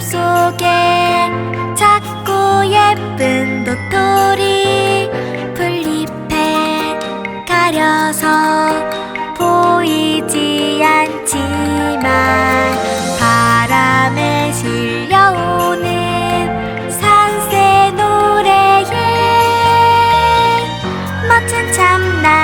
숲속에 작고 예쁜 도토리 풀잎에 가려서 보이지 않지만 바람에 실려오는 산새 노래에 멋진 참나